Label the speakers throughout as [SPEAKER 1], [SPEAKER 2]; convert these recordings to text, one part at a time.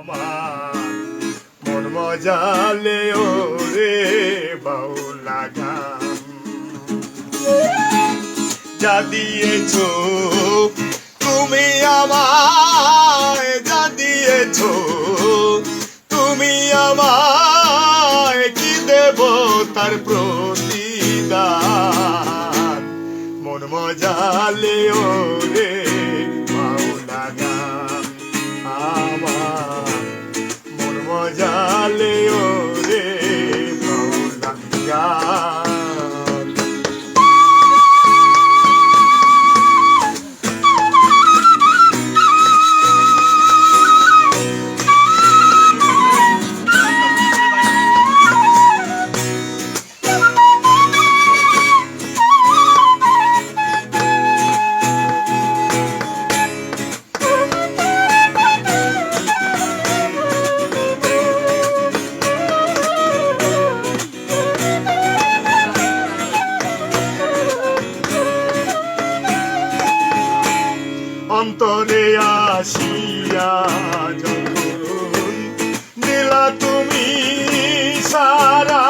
[SPEAKER 1] আমার মন মজালে ওরে বাউলা গান। যা দিয়েছ, তুমি আমায় যা দিয়েছ, তুমি আমায় কি দেব তার প্রতিদান? মন মজালে ওরে মাওলা 야. অন্তরে আসিয়া যখন দিলা তুমি সারা,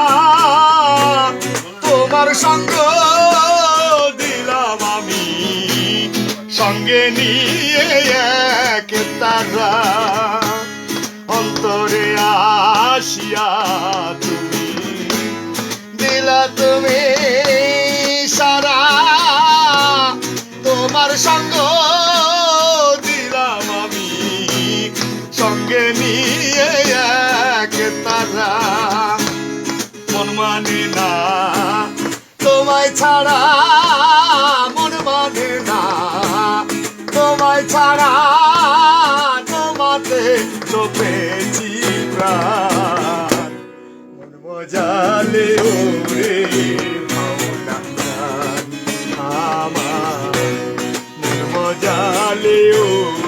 [SPEAKER 1] তোমার সঙ্গ দিলাম আমি। সঙ্গে নিয়ে এক তারা, অন্তরে আসিয়া তুমি। দিলা তুমি সারা, তোমার সঙ্গ সঙ্গে নিয়ে এক তারা। মন মানে না, তোমায় ছাড়া মন মানে না। তোমায় ছাড়া তোমাতে চোপেছি প্রাণ। মন মজালে ওরে আমার মন মজালে ও